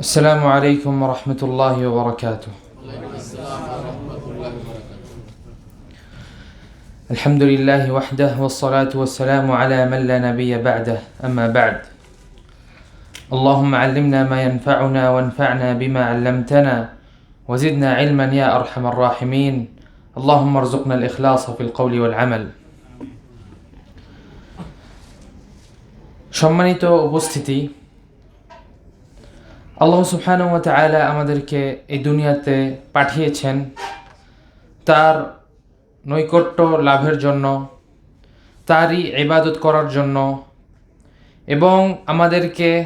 السلام عليكم ورحمة الله وبركاته الحمد لله وحده والصلاة والسلام على من لا نبي بعده أما بعد اللهم علمنا ما ينفعنا وانفعنا بما علمتنا وزدنا علما يا أرحم الراحمين اللهم ارزقنا الإخلاص في القول والعمل সম্মানিত উপস্থিতি আল্লাহ সুবহানাহু ওয়া আমাদেরকে এই দুনিয়াতে পাঠিয়েছেন তার নৈকট্য লাভের জন্য, তারই ইবাদত করার জন্য এবং আমাদেরকে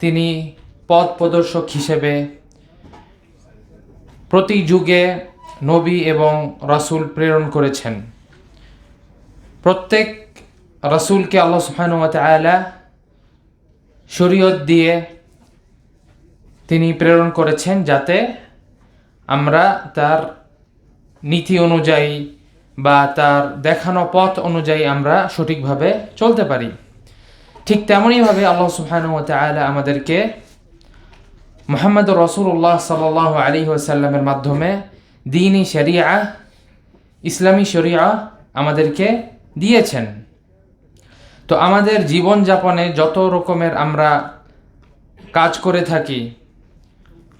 তিনি পথ প্রদর্শক হিসেবে প্রতি যুগে নবী এবং রাসূল প্রেরণ করেছেন। প্রত্যেক রাসূলকে আল্লাহ ওয়া তাআলা শরীয়ত দিয়ে তিনি প্রেরণ করেছেন যাতে আমরা তার নীতি অনুযায়ী বা তার দেখানো পথ অনুযায়ী আমরা সঠিকভাবে চলতে পারি। ঠিক তেমনইভাবে আল্লাহ সুবহানাহু ওয়া তাআলা আমাদেরকে মোহাম্মদ রসুল্লাহ সাল আলী ওসাল্লামের মাধ্যমে দিনই শরিয়া, ইসলামী শরিয়া আমাদেরকে দিয়েছেন। তো আমাদের জীবনযাপনে যত রকমের আমরা কাজ করে থাকি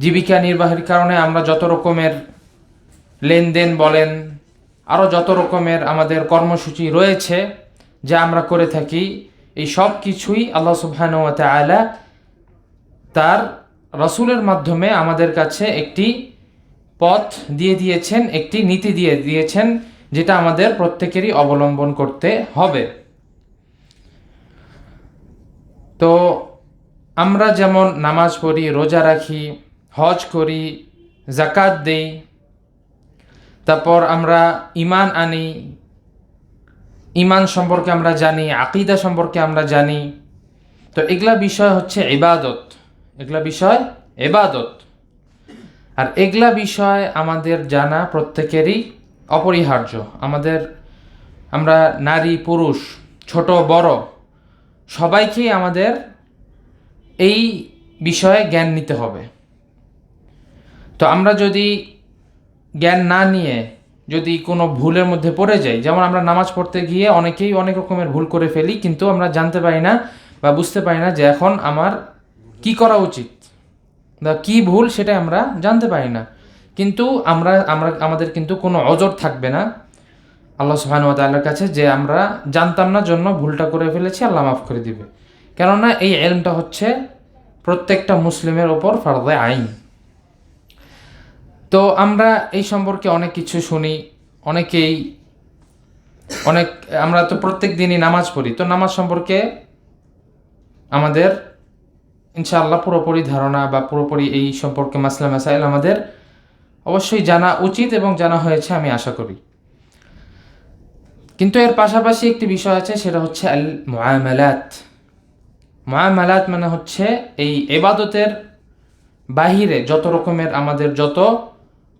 জীবিকা নির্বাহের কারণে আমরা যত রকমের লেনদেন বলেন আরও যত রকমের আমাদের কর্মসূচি রয়েছে যা আমরা করে থাকি, এই সব কিছুই আল্লাহ সুবহানাহু ওয়া তাআলা তার রসুলের মাধ্যমে আমাদের কাছে একটি পথ দিয়ে দিয়েছেন, একটি নীতি দিয়ে দিয়েছেন, যেটা আমাদের প্রত্যেকেরই অবলম্বন করতে হবে। তো আমরা যেমন নামাজ পড়ি, রোজা রাখি হজ করি জাকাত দেই, তারপর আমরা ইমান আনি ইমান সম্পর্কে আমরা জানি, আকিদা সম্পর্কে আমরা জানি। তো এগুলা বিষয় হচ্ছে ইবাদত। এগুলা বিষয় এবাদত আর এগুলা বিষয় আমাদের জানা প্রত্যেকেরই অপরিহার্য। আমাদের, আমরা নারী, পুরুষ, ছোট, বড়, সবাইকেই আমাদের এই বিষয়ে জ্ঞান নিতে হবে। তো আমরা যদি জ্ঞান না নিয়ে যদি কোনো ভুলের মধ্যে পড়ে যাই, যেমন আমরা নামাজ পড়তে গিয়ে অনেকেই অনেক রকমের ভুল করে ফেলি, কিন্তু আমরা জানতে পারি না বা বুঝতে পারি না যে এখন আমার কি করা উচিত বা কি ভুল সেটা আমরা জানতে পারি না। কিন্তু আমরা আমরা, আমাদের কিন্তু কোনো অজর থাকবে না। আল্লাহ সুহানুয়া তাল্লার কাছে যে আমরা জানতাম না জন্য ভুলটা করে ফেলেছি, আল্লাহ মাফ করে দিবে। কেননা এই এলমটা হচ্ছে প্রত্যেকটা মুসলিমের ওপর ফারদে আইন। তো আমরা এই সম্পর্কে অনেক কিছু শুনি, অনেকেই, অনেক, আমরা তো প্রত্যেক দিনই নামাজ পড়ি, তো নামাজ সম্পর্কে আমাদের ইনশাআল্লাহ পুরোপুরি ধারণা বা পুরোপুরি এই সম্পর্কে মাসলা, মাসাইল আমাদের অবশ্যই জানা উচিত এবং জানা হয়েছে আমি আশা করি। কিন্তু এর পাশাপাশি একটি বিষয় আছে, সেটা হচ্ছে আল মুআমালাত মুআমালাত মানে হচ্ছে এই এবাদতের বাহিরে যত রকমের আমাদের যত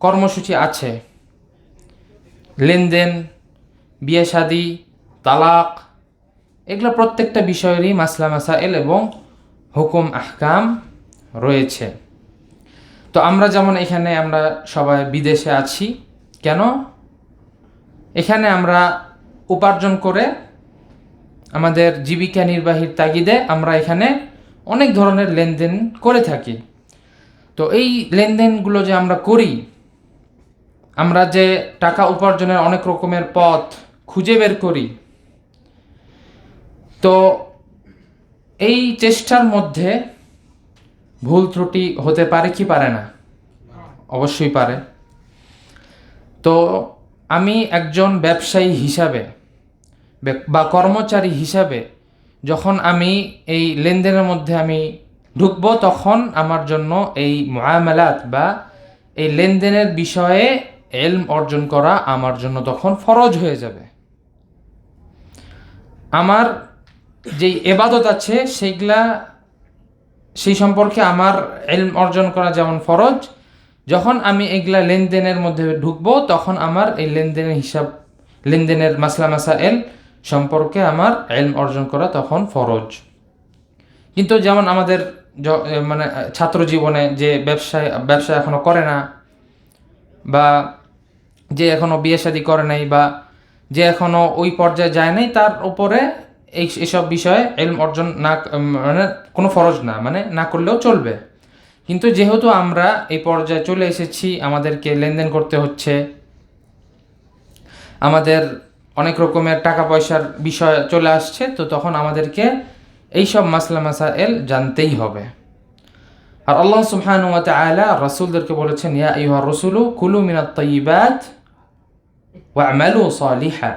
কর্মসূচি আছে। লেনদেন, বিয়ে শাদি, তালাক, এগুলো প্রত্যেকটা বিষয়েরই মাসলা মাসাইল এবং হুকুম আহকাম রয়েছে। তো আমরা যেমন এখানে আমরা সবাই বিদেশে আছি, কেন? এখানে আমরা উপার্জন করে আমাদের জীবিকা নির্বাহীর তাগিদে আমরা এখানে অনেক ধরনের লেনদেন করে থাকি। তো এই লেনদেনগুলো যে আমরা করি আমরা যে টাকা উপার্জনের অনেক রকমের পথ খুঁজে বের করি, তো এই চেষ্টার মধ্যে ভুল ত্রুটি হতে পারে কি পারে না? অবশ্যই পারে। তো আমি একজন ব্যবসায়ী হিসাবে বা কর্মচারী হিসাবে যখন আমি এই লেনদেনের মধ্যে আমি ঢুকবো, তখন আমার জন্য এই মহামেলাত বা এই লেনদেনের বিষয়ে এলম অর্জন করা আমার জন্য তখন ফরজ হয়ে যাবে। আমার যেই এবাদত আছে, সেইগুলা, সেই সম্পর্কে আমার এলম অর্জন করা যেমন ফরজ, যখন আমি এগুলা লেনদেনের মধ্যে ঢুকবো, তখন আমার এই লেনদেনের হিসাব, লেনদেনের মাসলা মাসা এল সম্পর্কে আমার এলম অর্জন করা তখন ফরজ। কিন্তু যেমন আমাদের মানে ছাত্র জীবনে যে ব্যবসায়, ব্যবসা এখনও করে না, বা যে এখনও বিয়ে শাদী করে নাই বা যে এখনও ওই পর্যায়ে যায় নাই, তার উপরে এই এসব বিষয়ে এলম অর্জন না মানে কোনো ফরজ না মানে না করলেও চলবে। কিন্তু যেহেতু আমরা এই পর্যায়ে চলে এসেছি, আমাদেরকে লেনদেন করতে হচ্ছে, আমাদের অনেক রকমের টাকা পয়সার বিষয় চলে আসছে, তো তখন আমাদেরকে এইসব মাসলা মাসাইল জানতেই হবে। আর আল্লাহ সুবহানাহু ওয়া তাআলা রাসূলদেরকে বলেছেন, ইয়া আইয়ুহার রাসূলু কুলু মিনাত তাইয়্যিবাত ওয়া'মালু সালিহা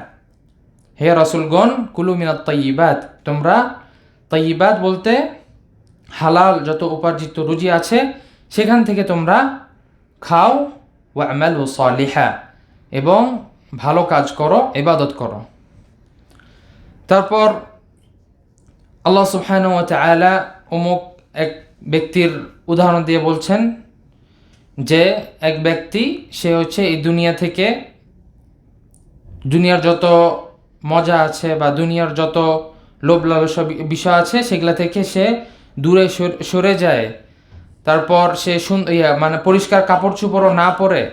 হে রাসূলগণ কুলু মিনাত তাইয়্যিবাত তোমরা তাইয়্যিবাত বলতে হালাল যত উপার্জিত রুজি আছে সেখান থেকে তোমরা খাও, ওয়া'মালু সালিহা, এবং ভালো কাজ করো, ইবাদত করো। তারপর আল্লাহ সুবহানাহু ওয়া তাআলা অমুক এক ব্যক্তির উদাহরণ দিয়ে বলছেন যে, এক ব্যক্তি, সে হচ্ছে এই দুনিয়া থেকে দুনিয়ার যত মজা আছে বা দুনিয়ার যত লোভ লালসা বিষয় আছে, সেগুলা থেকে সে দূরে সর- যায়। তারপর সে সুন ইয়া মানে পরিষ্কার কাপড় চোপড়ও না পরে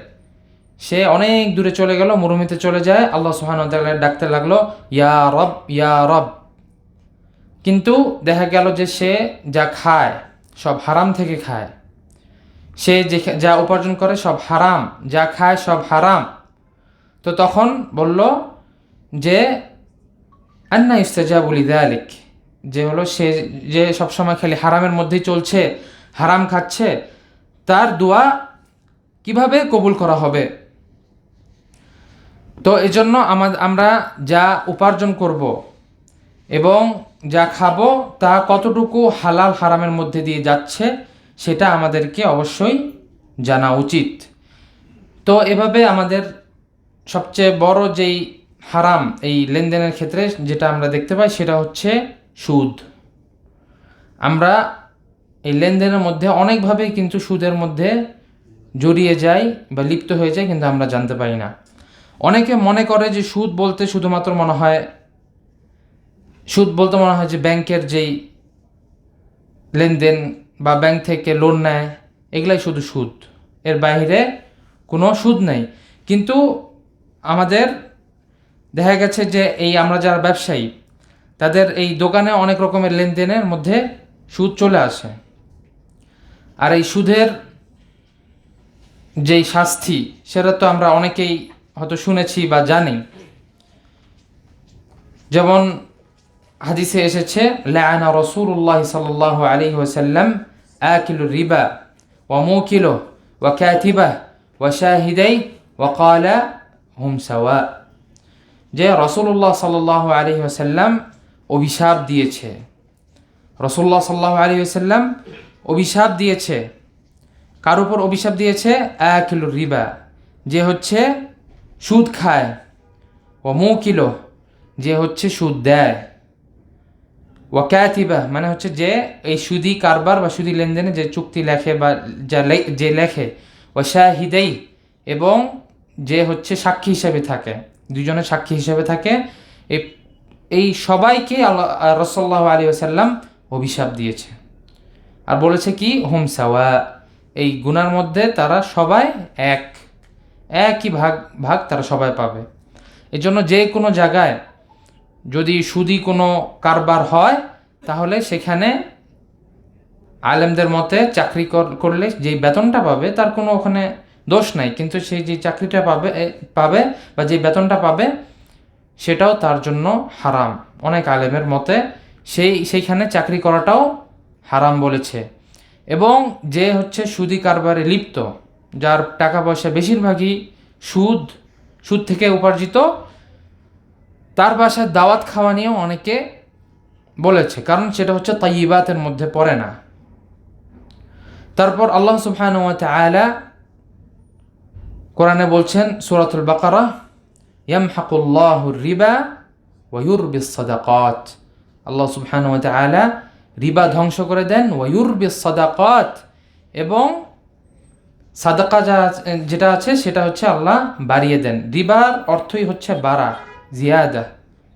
সে অনেক দূরে চলে গেল মরুমিতে চলে যায়। আল্লাহ সুহান ডাকতে লাগল, ইয়া রব ইয়া রব। কিন্তু দেখা গেল যে সে যা খায়, সব হারাম থেকে খায়। সে যা উপার্জন করে সব হারাম, যা খায় সব হারাম। তো তখন বলল যে, আন্না ইস্তেজাবুল ইদালিক যে হলো সে যে সবসময় খালি হারামের মধ্যেই চলছে, হারাম খাচ্ছে, তার দোয়া কীভাবে কবুল করা হবে? তো এজন্য আমাদের আমরা যা উপার্জন করব এবং যা খাব তা কতটুকু হালাল হারামের মধ্যে দিয়ে যাচ্ছে, সেটা আমাদেরকে অবশ্যই জানা উচিত। তো এভাবে আমাদের সবচেয়ে বড় যেই হারাম এই লেনদেনের ক্ষেত্রে যেটা আমরা দেখতে পাই সেটা হচ্ছে সুদ। আমরা এই লেনদেনের মধ্যে অনেকভাবেই কিন্তু সুদের মধ্যে জড়িয়ে যাই বা লিপ্ত হয়ে যায় কিন্তু আমরা জানতে পারি না। অনেকে মনে করে যে সুদ বলতে শুধুমাত্র মনে হয়, সুদ বলতে মনে হয় যে ব্যাংকের যেই লেনদেন বা ব্যাংক থেকে লোন নেয়, এগুলাই শুধু সুদ। এর বাইরে কোনো সুদ নেই। কিন্তু আমাদের দেখা গেছে যে এই আমরা যারা ব্যবসায়ী, তাদের এই দোকানে অনেক রকমের লেনদেনের মধ্যে সুদ চলে আসে। আর এই সুদের যেই শাস্তি, সেটা তো আমরা অনেকেই হয়তো শুনেছি বা জানি। যেমন হাদিসে এসেছে লাআনা রাসূলুল্লাহ সাল্লাল্লাহু আলাইহি ওয়াসাল্লাম আকিলু রিবা ওয়া মুকিলু ওয়া কাতিবা ওয়া শাহিদাই ওয়া ক্বালা হুম সাওয়া। যে রাসূলুল্লাহ সাল্লাল্লাহু আলাইহি ওয়াসাল্লাম অভিশাপ দিয়েছে। রাসূলুল্লাহ সাল্লাল্লাহু আলাইহি ওয়াসাল্লাম অভিশাপ দিয়েছে। কার উপর অভিশাপ দিয়েছে? আকিলু রিবা। যে হচ্ছে সুদ খায়। ও মু কিলো যে হচ্ছে সুদ দেয়। ওয়াকাতিবা মানে হচ্ছে যে এই সুদি কারবার বা সুদি লেনদেনে যে চুক্তি লেখে বা যা যে লেখে। ও শাহিদাই এবং যে হচ্ছে সাক্ষী হিসেবে থাকে দুজনে সাক্ষী হিসেবে থাকে এই এই সবাইকে আল্লাহ রসল্লাহ আলী আসাল্লাম অভিশাপ দিয়েছে। আর বলেছে কি? হুম সাওয়া। এই গুনার মধ্যে তারা সবাই এক। একই ভাগ ভাগ তারা সবাই পাবে। এই জন্য যে কোনো জায়গায় যদি সুদি কোনো কারবার হয়, তাহলে সেখানে আলেমদের মতে চাকরি কর- করলে যে বেতনটা পাবে, তার কোনো ওখানে দোষ নাই, কিন্তু সেই যে চাকরিটা পাবে পাবে বা যে বেতনটা পাবে, সেটাও তার জন্য হারাম। অনেক আলেমের মতে সেই, সেইখানে চাকরি করাটাও হারাম বলেছে। এবং যে হচ্ছে সুদি কারবারে লিপ্ত, যার টাকা পয়সা বেশিরভাগই সুদ সুদ থেকে উপার্জিত, তার বাসায় দাওয়াত খাওয়া নিয়েও অনেকে বলেছে, কারণ সেটা হচ্ছে তাইবাতের মধ্যে পড়ে না। তারপর আল্লাহ সুবহানাহু ওয়া তাআলা কোরআনে বলছেন সূরাতুল বাকারা ইয়াম ইয়ামহাকুল্লাহু রিবা ওয়া ইউরবিস সাদাকাত। আল্লাহ সুবহানাহু ওয়া তাআলা রিবা ধ্বংস করে দেন, ওয়া ইউরবিস সাদাকাত। এবং সাদাকা যা যেটা আছে সেটা হচ্ছে আল্লাহ বাড়িয়ে দেন। রিবার অর্থই হচ্ছে বাড়া, জিয়াদা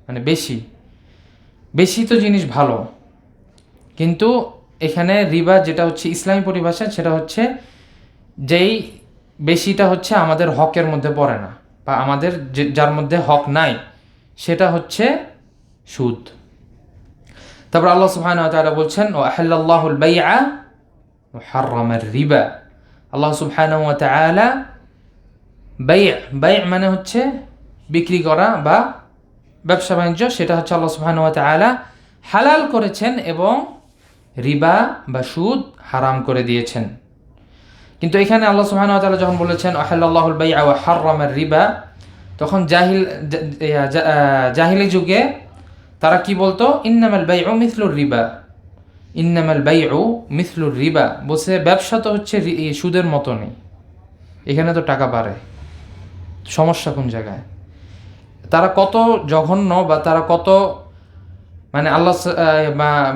মানে বেশি। বেশি তো জিনিস ভালো। কিন্তু এখানে রিবা যেটা হচ্ছে ইসলামী পরিভাষা সেটা হচ্ছে যেই বেশিটা হচ্ছে আমাদের হকের মধ্যে পড়ে না, বা আমাদের যার মধ্যে হক নাই, সেটা হচ্ছে সুদ। তারপর আল্লাহ সুবহানাহু ওয়া বলছেন ও আহাল্লাল্লাহুল বাইআ ওয়া হাররামার রিবা। আল্লাহ সুবহানাহু ওয়া তাআলা বাই মানে হচ্ছে বিক্রি করা বা ব্যবসা বাণিজ্য, সেটা হচ্ছে আল্লাহ সুবহানাহু ওয়া হালাল করেছেন এবং রিবা বা সুদ হারাম করে দিয়েছেন। কিন্তু এখানে আল্লাহ সুবহানাহু ওয়া তাআলা যখন বলেছেন, আহাল্লাল্লাহুল বাইআ ওয়া হাররামার রিবা তখন জাহিল জাহিলি যুগে তারা কি বলতো? ইন্নামাল বাইউ মিথলুর রিবা ইন্নামাল বাই ও মিথলুর রিবা বলছে ব্যবসা তো হচ্ছে সুদের মতো নেই এখানে তো টাকা বাড়ে। সমস্যা কোন জায়গায়? তারা কত জঘন্য বা তারা কত মানে আল্লাহ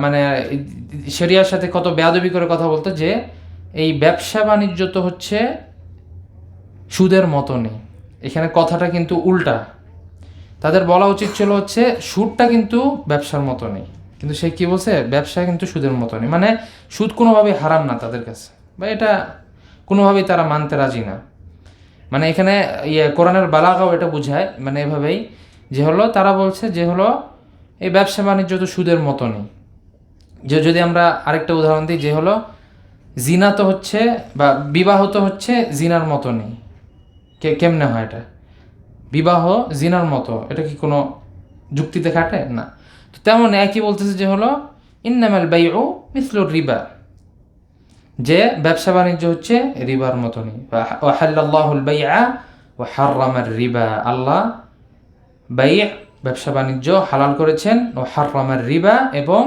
মানে শরিয়ার সাথে কত বেয়াদবি করে কথা বলতো যে এই ব্যবসা বাণিজ্য তো হচ্ছে সুদের মতো নেই এখানে কথাটা কিন্তু উল্টা। তাদের বলা উচিত ছিল হচ্ছে সুদটা কিন্তু ব্যবসার মতো নেই কিন্তু সে কী বলছে? ব্যবসা কিন্তু সুদের মতো নেই মানে সুদ কোনোভাবেই হারাম না তাদের কাছে। বা এটা কোনোভাবেই তারা মানতে রাজি না। মানে এখানে ইয়ে কোরআনের বালাগাও এটা বোঝায়। মানে এভাবেই যে হলো, তারা বলছে যে হলো, এই ব্যবসা বাণিজ্য তো সুদের মতো নেই যে যদি আমরা আরেকটা উদাহরণ দিই, যে হলো জিনা তো হচ্ছে বা বিবাহ তো হচ্ছে জিনার মতো নেই। কে, কেমনে হয় এটা? বিবাহ জিনার মতো, এটা কি কোনো যুক্তিতে খাটে? না। তো তেমন একই বলতেছে যে হলো, ইন্নামাল বাইউ মিসলুর রিবা যে ব্যবসা বাণিজ্য হচ্ছে রিবার মতনই ও হাল্লাল্লাহুল বাইআ ও হাররামার রিবা আল্লাহ বাই, ব্যবসা বাণিজ্য হালাল করেছেন ও হাররামার রিবা এবং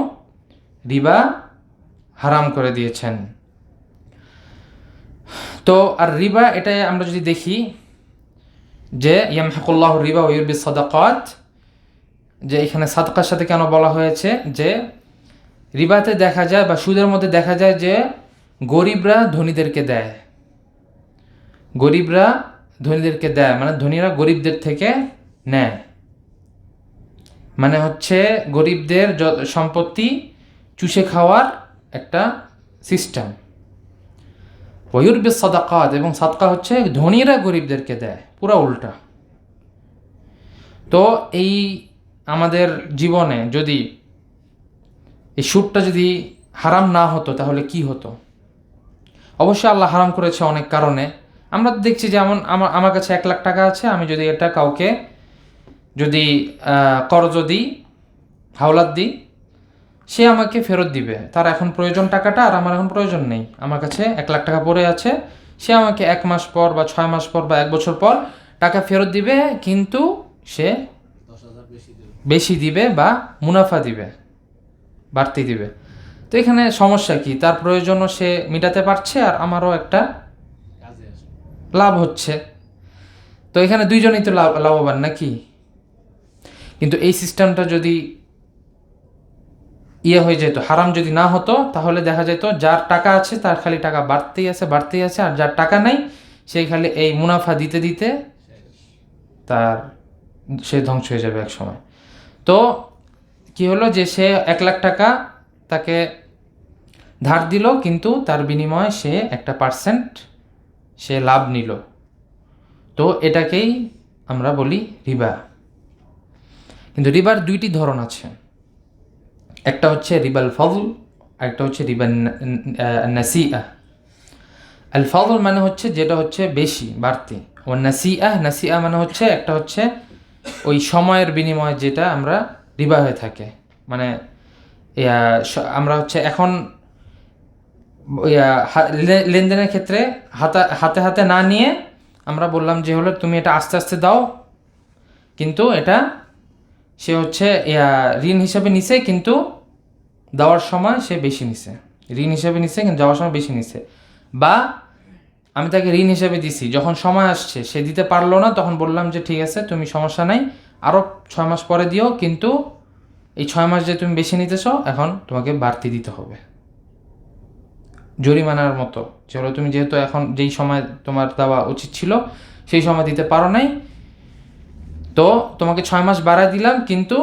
রিবা হারাম করে দিয়েছেন। তো আর রিবা এটা আমরা যদি দেখি যে ইয়াম ইয়ামহাকুল্লাহ রিবা ও ইউরবি সদাকাত, যে এখানে সাদকার সাথে কেন বলা হয়েছে? যে রিবাতে দেখা যায় বা সুদের মধ্যে দেখা যায় যে গরিবরা ধনীদেরকে দেয়। গরিবরা ধনীদেরকে দেয় মানে ধনীরা গরিবদের থেকে নেয়। মানে হচ্ছে গরিবদের সম্পত্তি চুষে খাওয়ার একটা সিস্টেম। ওয়ুরবে সদাকাত এবং সাদকা হচ্ছে ধনীরা গরিবদেরকে দেয়, পুরো উল্টা। তো এই আমাদের জীবনে যদি এই সুদটা যদি হারাম না হতো, তাহলে কি হতো? অবশ্যই আল্লাহ হারাম করেছে অনেক কারণে। আমরা দেখছি যেমন আমার আমার কাছে এক লাখ টাকা আছে, আমি যদি এটা কাউকে যদি কর্জ দিই, হাওলাত দিই সে আমাকে ফেরত দিবে। তার এখন প্রয়োজন টাকাটা আর আমার এখন প্রয়োজন নেই। আমার কাছে এক লাখ টাকা পড়ে আছে। সে আমাকে এক মাস পর বা ছয় মাস পর বা এক বছর পর টাকা ফেরত দিবে, কিন্তু সে বেশি দিবে বা মুনাফা দিবে, বাড়তি দিবে। তো এখানে সমস্যা কি? তার প্রয়োজনও সে মেটাতে পারছে আর আমারও একটা লাভ হচ্ছে। তো এখানে দুইজনই তো লাভ, লাভবান নাকি? কিন্তু এই সিস্টেমটা যদি ইয়ে হয়ে যেত, হারাম যদি না হতো, তাহলে দেখা যেত যার টাকা আছে তার খালি টাকা বাড়তেই আছে বাড়তেই আছে, আর যার টাকা নাই, সেই খালি এই মুনাফা দিতে দিতে তার সে ধ্বংস হয়ে যাবে এক সময়। তো কি হলো যে সে এক লাখ টাকা তাকে ধার দিল, কিন্তু তার বিনিময়ে সে একটা পার্সেন্ট সে লাভ নিল। তো এটাকেই আমরা বলি রিবা। কিন্তু রিবার দুইটি ধরন আছে। একটা হচ্ছে রিবাল ফজল একটা হচ্ছে রিবাল নাসিআ আল ফজল মানে হচ্ছে যেটা হচ্ছে বেশি, বাড়তি। ও নাসিআ নাসিআ মানে হচ্ছে একটা হচ্ছে ওই সময়ের বিনিময়ে যেটা আমরা রিবা হয়ে থাকে। মানে আমরা হচ্ছে এখন লেনদেনের ক্ষেত্রে হাতা, হাতে হাতে না নিয়ে আমরা বললাম যে হলো, তুমি এটা আস্তে আস্তে দাও। কিন্তু এটা সে হচ্ছে ঋণ হিসাবে নিছে, কিন্তু দেওয়ার সময় সে বেশি নিছে। ঋণ হিসাবে নিছে, কিন্তু যাওয়ার সময় বেশি নিছে। বা আমি তাকে ঋণ হিসাবে দিছি, যখন সময় আসছে, সে দিতে পারল না, তখন বললাম যে, ঠিক আছে, তুমি সমস্যা নাই আরও ছয় মাস পরে দিও, কিন্তু এই ছয় মাস যে তুমি বেশি নিতেছো, এখন তোমাকে বাড়তি দিতে হবে। জরিমানার মতো। চলো তুমি যেহেতু এখন যেই সময় তোমার দেওয়া উচিত ছিল, সেই সময় দিতে পারো নাই। তো তোমাকে ছয় মাস বাড়ায় দিলাম, কিন্তু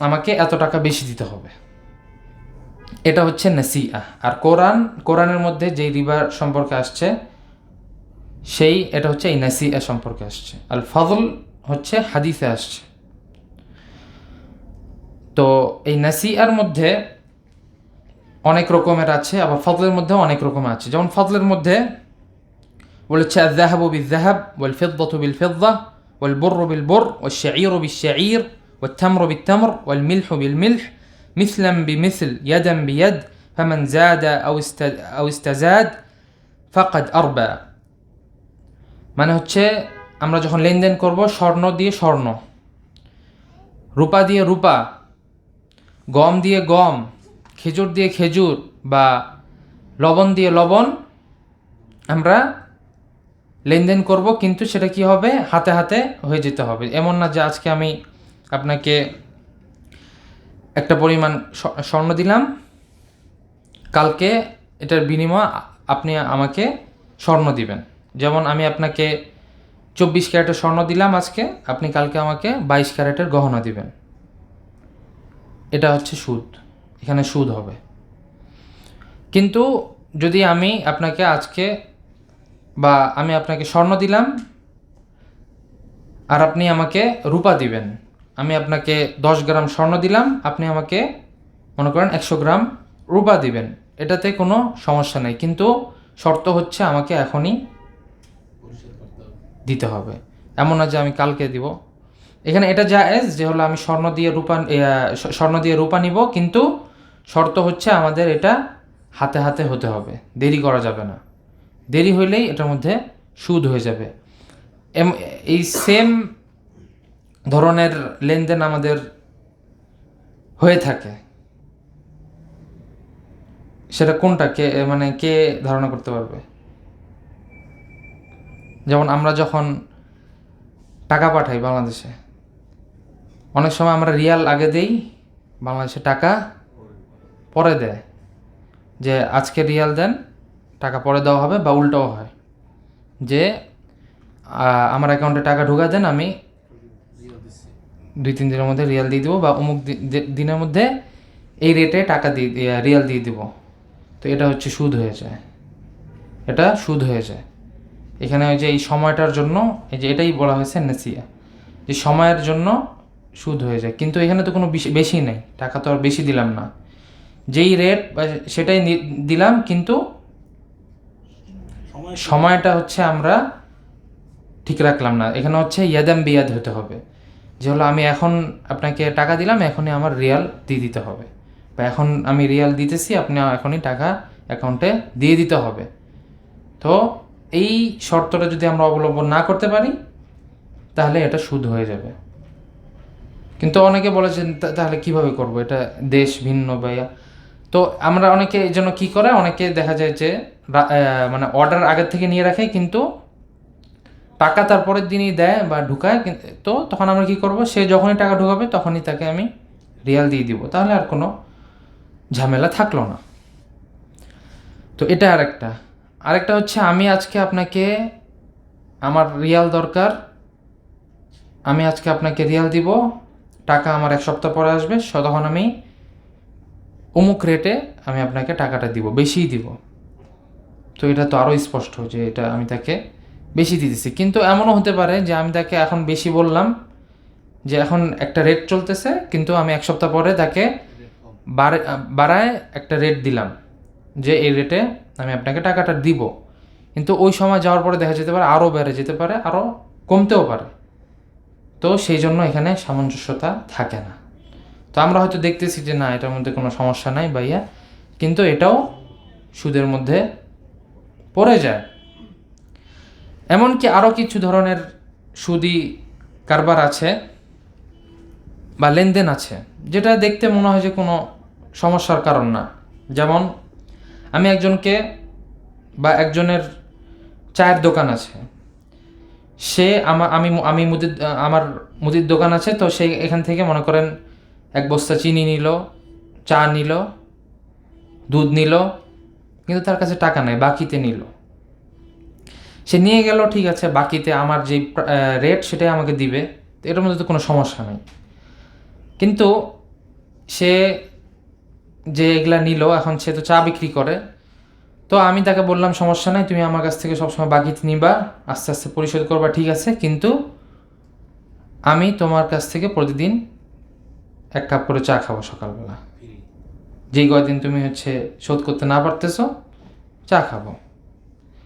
আমাকে এত টাকা বেশি দিতে হবে। এটা হচ্ছে নাসিয়া। আর কোরআন, কোরআনের মধ্যে যেই রিবা সম্পর্কে আসছে, সেই, এটা হচ্ছে এই নাসিয়া সম্পর্কে আসছে। আল ফজল হচ্ছে হাদিসে আসছে। তো এই নাসিয়ার মধ্যে অনেক রকমের আছে, আবার ফজলের মধ্যে অনেক রকম আছে। যেমন ফজলের মধ্যে বলেছে জাহাব বি জাহাব ওয়াল ফিদ্দাতু বিল ফেদ্দা ওয়াল বুর বিল বুর ওয়াল শাঈরু বিল শাঈর ওয়াল তামরু বিল তামর ওয়াল মিলহু বিল মিলহ مثلا بمثل يدا بيد فمن زاد أو است- أو استزاد فقد أربى মানে হচ্ছে আমরা যখন লেনদেন করব স্বর্ণ দিয়ে স্বর্ণ রূপা দিয়ে রূপা গম দিয়ে গম খেজুর দিয়ে খেজুর বা লবণ দিয়ে লবণ আমরা লেনদেন করব কিন্তু সেটা কি হবে হাতে হাতে হয়ে যেতে হবে এমন না যে আজকে আমি আপনাকে একটা পরিমাণ স্বর্ণ দিলাম। কালকে এটার বিনিময় আপনি আমাকে স্বর্ণ দিবেন। যেমন আমি আপনাকে চব্বিশ ক্যারেটের স্বর্ণ দিলাম আজকে, আপনি কালকে আমাকে বাইশ ক্যারেটের গহনা দিবেন। এটা হচ্ছে সুদ। এখানে সুদ হবে। কিন্তু যদি আমি আপনাকে আজকে বা আমি আপনাকে স্বর্ণ দিলাম, আর আপনি আমাকে রূপা দিবেন আমি আপনাকে দশ গ্রাম স্বর্ণ দিলাম, আপনি আমাকে মনে করেন একশো গ্রাম রূপা দিবেন। এটাতে কোনো সমস্যা নেই, কিন্তু শর্ত হচ্ছে আমাকে এখনই দিতে হবে। এমন না যে আমি কালকে দিব। এখানে এটা জায়েজ যে হলো আমি স্বর্ণ দিয়ে রূপা স্বর্ণ দিয়ে রূপা নিব, কিন্তু শর্ত হচ্ছে আমাদের এটা হাতে হাতে হতে হবে, দেরি করা যাবে না। দেরি হইলেই এটার মধ্যে সুদ হয়ে যাবে। এই সেম ধরনের লেনদেন আমাদের হয়ে থাকে। সেটা কোনটা? কে মানে কে ধারণা করতে পারবে? যেমন আমরা যখন টাকা পাঠাই বাংলাদেশে, অনেক সময় আমরা রিয়াল আগে দেই, বাংলাদেশে টাকা পরে দেয়। যে আজকে রিয়াল দেন, টাকা পরে দেওয়া হবে বা উল্টাও হয়। যে আমার অ্যাকাউন্টে টাকা ঢুকা দেন, আমি দুই তিন দিনের মধ্যে রিয়াল দিয়ে দিব বা অমুক দিনের মধ্যে এই রেটে টাকা দিয়ে রিয়াল দিয়ে দিব। তো এটা হচ্ছে সুদ হয়ে যায়। এটা সুদ হয়ে যায়। এখানে ওই যে এই সময়টার জন্য এই যে এটাই বলা হয়েছে নেসিয়া। যে সময়ের জন্য সুদ হয়ে যায়। কিন্তু এখানে তো কোনো বেশি- বেশি নেই। টাকা তো আর বেশি দিলাম না। যেই রেট সেটাই দিলাম কিন্তু সময়টা হচ্ছে আমরা ঠিক রাখলাম না। এখানে হচ্ছে ইয়াদাম বিয়াদ হতে হবে। যে হলো আমি এখন আপনাকে টাকা দিলাম, এখনই আমার রিয়াল দিয়ে দিতে হবে। বা এখন আমি রিয়াল দিতেছি, আপনি এখনই টাকা অ্যাকাউন্টে দিয়ে দিতে হবে। তো এই শর্তটা যদি আমরা অবলম্বন না করতে পারি, তাহলে এটা সুদ হয়ে যাবে। কিন্তু অনেকে বলেছেন, "তা- তাহলে কীভাবে করব? এটা দেশ ভিন্ন বা তো আমরা অনেকে এই জন্য কী করে? অনেকে দেখা যায় যে মানে অর্ডার আগের থেকে নিয়ে রাখে, কিন্তু টাকা তার পরের দিনই দেয় বা ঢুকায় তো তখন আমরা কি করব? সে যখনই টাকা ঢুকাবে, তখনই তাকে আমি রিয়াল দিয়ে দিব। তাহলে আর কোনো ঝামেলা থাকল না। তো এটা আর আরেকটা। আরেকটা হচ্ছে, আমি আজকে আপনাকে আমার রিয়াল দরকার। আমি আজকে আপনাকে রিয়াল দিব। টাকা আমার এক সপ্তাহ পরে আসবে। তখন আমি অমুক রেটে আমি আপনাকে টাকাটা দিব, বেশিই দিব। তো এটা তো আরও স্পষ্ট যে এটা আমি তাকে বেশি দিতেছি কিন্তু এমনও হতে পারে যে আমি তাকে এখন বেশি বললাম যে এখন একটা রেট চলতেছে, কিন্তু আমি এক সপ্তাহ পরে তাকে বাড়ে- বাড়ায় একটা রেট দিলাম যে এই রেটে আমি আপনাকে টাকাটা দিব। কিন্তু ওই সময় যাওয়ার পরে দেখা যেতে পারে আরও বেড়ে যেতে পারে, আরও কমতেও পারে। তো সেই জন্য এখানে সামঞ্জস্যতা থাকে না। তো আমরা হয়তো দেখতেছি যে না, এটার মধ্যে কোনো সমস্যা নাই ভাইয়া। কিন্তু এটাও সুদের মধ্যে পড়ে যায়। এমনকি আরও কিছু ধরনের সুদি কারবার আছে বা লেনদেন আছে, যেটা দেখতে মনে হয় যে কোনো সমস্যার কারণ না। যেমন, আমি একজনকে বা একজনের চায়ের দোকান আছে। সে আমা, আমি আমি মুদির, আমার মুদির দোকান আছে, তো সে এখান থেকে মনে করেন এক বস্তা চিনি নিল, চা নিল, দুধ নিল, কিন্তু তার কাছে টাকা নেই, বাকিতে নিল। সে নিয়ে গেল ঠিক আছে বাকিতে আমার যে রেট সেটাই আমাকে দিবে। তো এটার মধ্যে তো কোনো সমস্যা নেই। কিন্তু সে যে এগুলা নিল এখন সে তো চা বিক্রি করে। তো আমি তাকে বললাম সমস্যা নাই তুমি আমার কাছ থেকে সবসময় বাকি নিবা আস্তে আস্তে পরিশোধ করবা ঠিক আছে। কিন্তু আমি তোমার কাছ থেকে প্রতিদিন এক কাপ করে চা খাব সকালবেলা। যেই কয়দিন তুমি হচ্ছে শোধ করতে না পারতেছো চা খাব।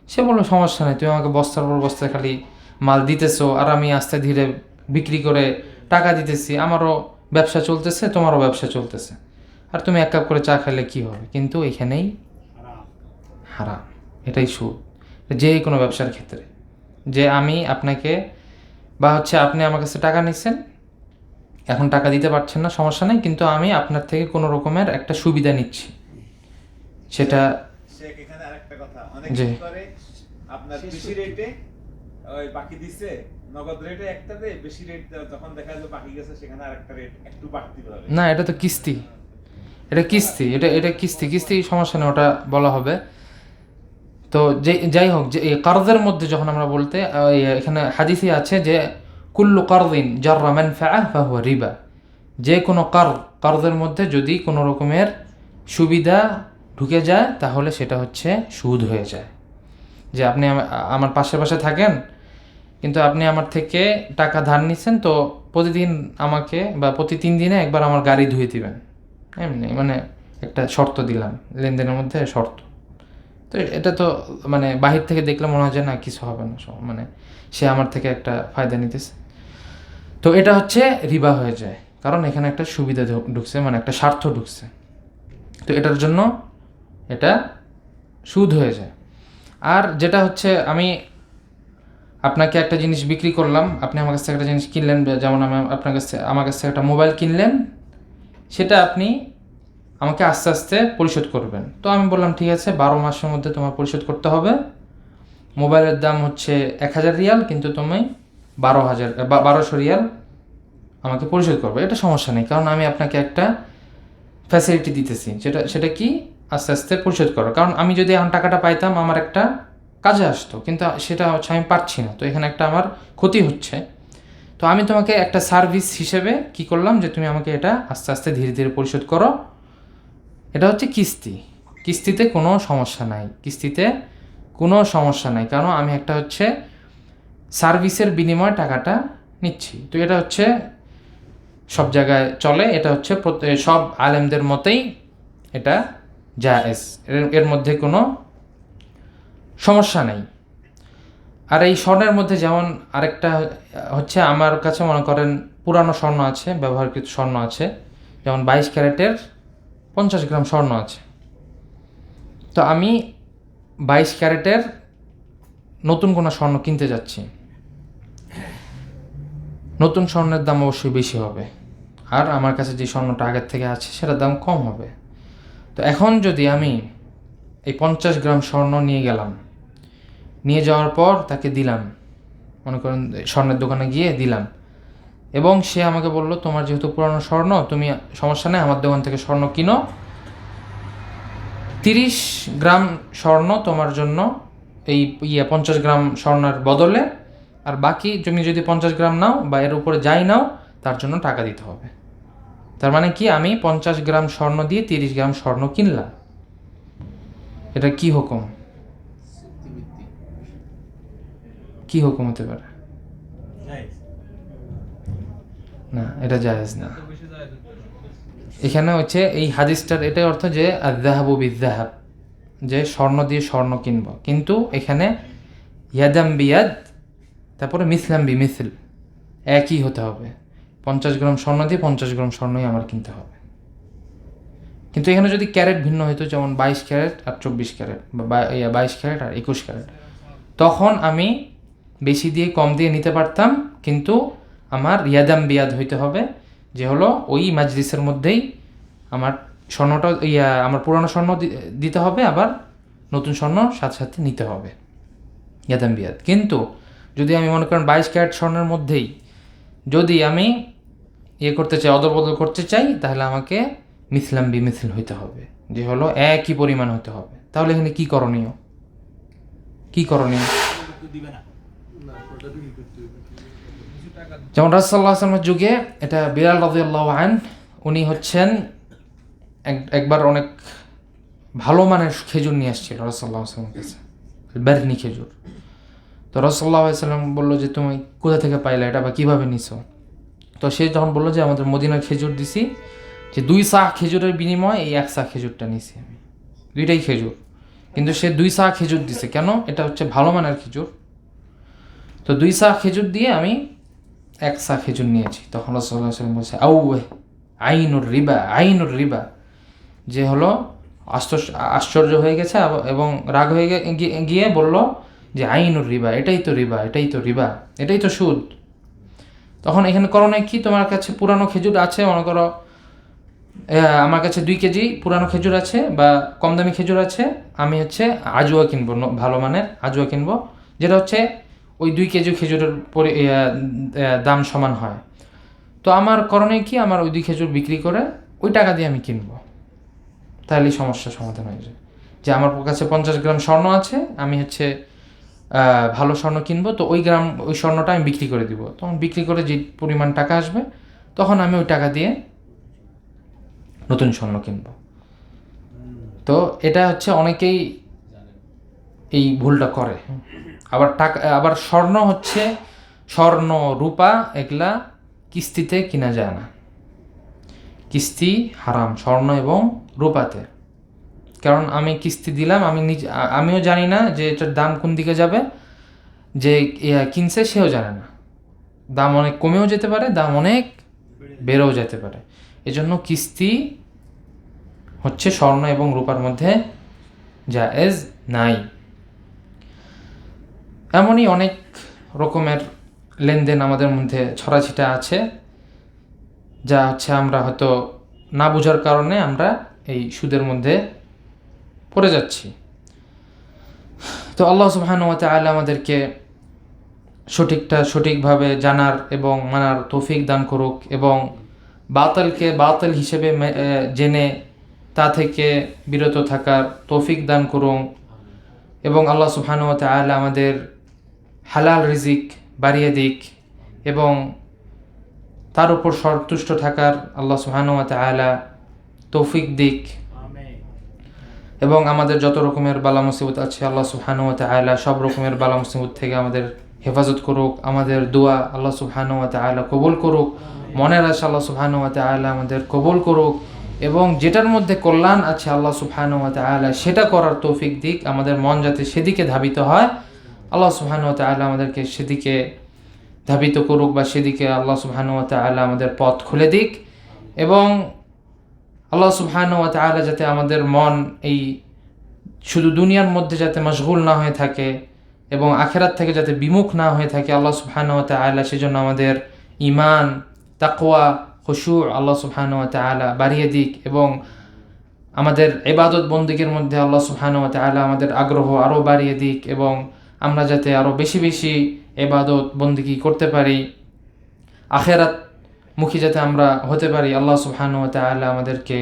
সে বলল সমস্যা নেই তুমি আমাকে বস্তার পর বস্তা খালি মাল দিতেছো আর আমি আস্তে ধীরে বিক্রি করে টাকা দিতেছি। আমারও ব্যবসা চলতেছে তোমারও ব্যবসা চলতেছে। আর তুমি এক কাপ করে চা খাইলে কি হবে? কিন্তু এখানেই হারাম। এটাই সুদ। যে কোনো ব্যবসার ক্ষেত্রে। যে আমি আপনাকে বা হচ্ছে আপনি আমার কাছে টাকা নিচ্ছেন এখন টাকা দিতে পারছেন না সমস্যা নেই কিন্তু আমি আপনার থেকে কোনো রকমের একটা সুবিধা নিচ্ছি। সেটা জি। আপনার বেশি রেটে ওই বাকি দিচ্ছে নগদ রেটে একটা দেয় বেশি রেট তখন দেখা যায় বাকি গেছে সেখানে আরেকটা রেট একটু বাড়তি পাবে না এটা তো কিস্তি। এটা কিস্তি এটা এটা কিস্তি কিস্তি সমস্যা নেই ওটা বলা হবে। তো যে যাই হোক যে এই কারদের মধ্যে যখন আমরা বলতে এখানে হাদিসে আছে যে কুল্লু কারদিন জাররা মানফাআহ ফাহুয়া রিবা। যে কোনো কার কারদের মধ্যে যদি কোনো রকমের সুবিধা ঢুকে যায় তাহলে সেটা হচ্ছে সুদ হয়ে যায়। যে আপনি আমার পাশে পাশে থাকেন, কিন্তু আপনি আমার থেকে টাকা ধার নিচ্ছেন তো প্রতিদিন আমাকে বা প্রতি তিন দিনে একবার আমার গাড়ি ধুয়ে দিবেন। এমনি মানে একটা শর্ত দিলাম, লেনদেনের মধ্যে শর্ত। তো এটা তো মানে বাহির থেকে দেখলে মনে হয় যে না, কিছু হবে না মানে সে আমার থেকে একটা ফায়দা নিতেছে। তো এটা হচ্ছে রিবা হয়ে যায়, কারণ এখানে একটা সুবিধা ঢুকছে মানে একটা স্বার্থ ঢুকছে। তো এটার জন্য এটা সুদ হয়ে যায়। আর যেটা হচ্ছে, আমি আপনাকে একটা জিনিস বিক্রি করলাম। আপনি আমার কাছ থেকে একটা জিনিস কিনলেন, যেমন আমি আপনার কাছ থেকে, আমার কাছ থেকে একটা মোবাইল কিনলেন। সেটা আপনি আমাকে আস্তে আস্তে পরিশোধ করবেন। তো আমি বললাম, ঠিক আছে, বারো মাসের মধ্যে তোমার পরিশোধ করতে হবে। মোবাইলের দাম হচ্ছে এক হাজার রিয়াল, কিন্তু তুমি বারো হাজার বারোশো রিয়াল আমাকে পরিশোধ করবে। এটা সমস্যা নেই, কারণ আমি আপনাকে একটা ফ্যাসিলিটি দিতেছি। সেটা সেটা কি? আস্তে আস্তে পরিশোধ করো। কারণ আমি যদি এখন টাকাটা পাইতাম, আমার একটা কাজে আসতো। কিন্তু সেটা হচ্ছে আমি পারছি না। তো এখানে একটা আমার ক্ষতি হচ্ছে। তো আমি তোমাকে একটা সার্ভিস হিসেবে কি করলাম যে তুমি আমাকে এটা আস্তে আস্তে ধীরে ধীরে পরিশোধ করো। এটা হচ্ছে কিস্তি। কিস্তিতে কোনো সমস্যা নাই। কিস্তিতে কোনো সমস্যা নাই। কারণ আমি একটা হচ্ছে সার্ভিসের বিনিময়ে টাকাটা নিচ্ছি। তো এটা হচ্ছে সব জায়গায় চলে। এটা হচ্ছে সব আলেমদের মতেই এটা জায়েজ। এর এর মধ্যে কোনো সমস্যা নেই। আর এই স্বর্ণের মধ্যে যেমন আরেকটা হচ্ছে, আমার কাছে মনে করেন পুরানো স্বর্ণ আছে, ব্যবহারকৃত স্বর্ণ আছে। যেমন বাইশ ক্যারেটের পঞ্চাশ গ্রাম স্বর্ণ আছে। তো আমি বাইশ ক্যারেটের নতুন কোনো স্বর্ণ কিনতে যাচ্ছি। নতুন স্বর্ণের দাম অবশ্যই বেশি হবে। আর আমার কাছে যে স্বর্ণটা আগের থেকে আছে, সেটার দাম কম হবে। তো এখন যদি আমি এই পঞ্চাশ গ্রাম স্বর্ণ নিয়ে গেলাম, নিয়ে যাওয়ার পর তাকে দিলাম, মনে করেন স্বর্ণের দোকানে গিয়ে দিলাম এবং সে আমাকে বলল, তোমার যেহেতু পুরানো স্বর্ণ, তুমি সমস্যা নেই, আমার দোকান থেকে স্বর্ণ কিনো। তিরিশ গ্রাম স্বর্ণ তোমার জন্য এই ইয়ে পঞ্চাশ গ্রাম স্বর্ণের বদলে, আর বাকি তুমি যদি পঞ্চাশ গ্রাম নাও বা এর উপরে যাই নাও, তার জন্য টাকা দিতে হবে। তার মানে কি? আমি পঞ্চাশ গ্রাম স্বর্ণ দিয়ে তিরিশ গ্রাম স্বর্ণ কিনলাম। এটা কি হুকুম? কি হুকুম হতে পারে? না, এটা জায়েজ না। এখানে হচ্ছে এই হাদিসটার এটাই অর্থ যে আদাহাবু বিদাহাব যে স্বর্ণ দিয়ে স্বর্ণ কিনব। কিন্তু এখানে ইয়াদাম বিয়াদ, তারপরে মিসলাম বি মিসল একই হতে হবে। পঞ্চাশ গ্রাম স্বর্ণ দিয়ে পঞ্চাশ গ্রাম স্বর্ণই আমার কিনতে হবে। কিন্তু এখানে যদি ক্যারেট ভিন্ন হতো যেমন বাইশ ক্যারেট আর চব্বিশ ক্যারেট বা বাইশ ক্যারেট আর একুশ ক্যারেট, তখন আমি বেশি দিয়ে কম দিয়ে নিতে পারতাম, কিন্তু আমার ইয়াদাম বিয়াদ হইতে হবে, যে হলো ওই মাজলিসের মধ্যেই আমার স্বর্ণটা ইয়া, আমার পুরনো স্বর্ণ দিতে হবে, আবার নতুন স্বর্ণ সাথে সাথে নিতে হবে ইয়াদাম বিয়াদ। কিন্তু যদি আমি মনে করেন বাইশ ক্যারেট স্বর্ণের মধ্যেই, যদি আমি ইয়ে করতে চাই অদল বদল করতে চাই, তাহলে আমাকে মিসলাম বি মিসিল হইতে হবে। যে হলো একই পরিমাণ হতে হবে। তাহলে এখানে কি করণীয়? কি করণীয়? যেমন রাসাল্লাহ আসলামের যুগে, এটা বিলাল রাজিয়াল্লাহ আন, উনি হচ্ছেন এক- একবার অনেক ভালো মানের খেজুর নিয়ে আসছিল রসল্লাহ আসলামের কাছে, বেরনি খেজুর। তো রসল্লাহ সাল্লাম বলল যে, তুমি কোথা থেকে পাইলে এটা বা কীভাবে নিছো? তো সে যখন বলল যে আমাদের মদিনার খেজুর দিছি, যে দুই শাহ খেজুরের বিনিময়ে এই এক শাহ খেজুরটা নিছি আমি। দুইটাই খেজুর। কিন্তু সে দুই শাহ খেজুর দিছে। কেন? এটা হচ্ছে ভালো মানের খেজুর। তো দুই শাহ খেজুর দিয়ে আমি এক শাহ খেজুর নিয়েছি। তখন রসল্লাহ বলছে আউ আইনুর রিবা আইনুর রিবা। যে হলো আশ্চর্য আশ্চর্য হয়ে গেছে এবং রাগ হয়ে গিয়ে বলল যে আইনুর রিবা, এটাই তো রিবা, এটাই তো রিবা, এটাই তো সুদ। তখন এখানে করণে কি? তোমার কাছে পুরানো খেজুর আছে, মনে করো আমার কাছে দুই কেজি পুরানো খেজুর আছে বা কম দামি খেজুর আছে, আমি হচ্ছে আজুয়া কিনবো ভালো মানের আজুয়া কিনবো, যেটা হচ্ছে ওই দুই কেজি খেজুরের পরে দাম সমান হয়। তো আমার করণে কি? আমার ওই দুই খেজুর বিক্রি করে ওই টাকা দিয়ে আমি কিনবো। তাহলেই সমস্যার সমাধান হয়ে যায় যে আমার কাছে পঞ্চাশ গ্রাম স্বর্ণ আছে, আমি হচ্ছে ভালো স্বর্ণ কিনবো, তো ওই গ্রাম, ওই স্বর্ণটা আমি বিক্রি করে দিব। তখন বিক্রি করে যে পরিমাণ টাকা আসবে, তখন আমি ওই টাকা দিয়ে নতুন স্বর্ণ কিনবো। তো এটা হচ্ছে অনেকেই এই ভুলটা করে। আবার টাকা, আবার স্বর্ণ হচ্ছে স্বর্ণ রূপা, এগুলা কিস্তিতে কিনা যায় না। কিস্তি হারাম, স্বর্ণ এবং রূপাতে। কারণ আমি কিস্তি দিলাম, আমি নিজে আমিও জানি না যে এটার দাম কোন দিকে যাবে, যে কিনছে সেও জানে না। দাম অনেক কমেও যেতে পারে, দাম অনেক বেড়েও যেতে পারে। এজন্য কিস্তি হচ্ছে স্বর্ণ এবং রূপার মধ্যে জায়েজ নাই। এমনই অনেক রকমের লেনদেন আমাদের মধ্যে ছড়াছিটা আছে, যা হচ্ছে আমরা হয়তো না বোঝার কারণে আমরা এই সুদের মধ্যে পড়ে যাচ্ছি। তো আল্লাহ সুবহান ওয়া তাআলা আমাদেরকে সঠিকটা সঠিকভাবে জানার এবং মানার তৌফিক দান করুক এবং বাতালকে বাতাল হিসেবে জেনে তা থেকে বিরত থাকার তৌফিক দান করুন এবং আল্লাহ সুবহান ওয়া তাআলা আমাদের হালাল রিজিক বাড়িয়ে দিক এবং তার উপর সন্তুষ্ট থাকার আল্লাহ সুবহান ওয়া তাআলা তৌফিক দিক। এবং আমাদের যত রকমের বালা মুসিবত আছে, আল্লাহ সুবহান ওয়া তাআলা সব রকমের বালা মুসিবত থেকে আমাদের হেফাজত করুক, আমাদের দোয়া আল্লাহ সুবহান তাআলা কবুল করুক, মনের আশা আল্লাহ সুবহান তাআলা আমাদের কবুল করুক এবং যেটার মধ্যে কল্যাণ আছে আল্লাহ সুবহান তাআলা, সেটা করার তৌফিক দিক আমাদের মন যাতে সেদিকে ধাবিত হয়, আল্লাহ সুবহান তাআলা আমাদেরকে সেদিকে ধাবিত করুক বা সেদিকে আল্লাহ সুবহান তাআলা আমাদের পথ খুলে দিক এবং আল্লাহ সুবহান ওয়া তাআলা যাতে আমাদের মন এই শুধু দুনিয়ার মধ্যে যাতে মশগুল না হয়ে থাকে এবং আখেরাত থেকে যাতে বিমুখ না হয়ে থাকে আল্লাহ সুবহান ওয়া তাআলা, সেজন্য আমাদের ইমান তাকওয়া, খুশু আল্লাহ সুবহান ওয়া তাআলা বাড়িয়ে দিক এবং আমাদের এবাদত বন্দিকের মধ্যে আল্লাহ সুবহান ওয়া তাআলা আমাদের আগ্রহ আরও বাড়িয়ে দিক এবং আমরা যাতে আরও বেশি বেশি এবাদত বন্দিগি করতে পারি। আখেরাত মুখী যাতে আমরা হতে পারি আল্লাহ সুবহানাহু ওয়া তাআলা আমাদেরকে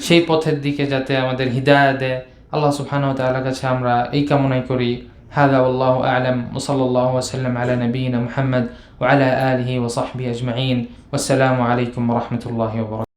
সেই পথের দিকে যাতে আমাদের হিদায়াত দেয় আল্লাহ সুবহানাহু ওয়া তাআলার কাছে আমরা এই কামনাই করি هذا والله أعلم وصلى الله وسلم على نبينا محمد وعلى آله وصحبه أجمعين والسلام عليكم ورحمة الله وبركاته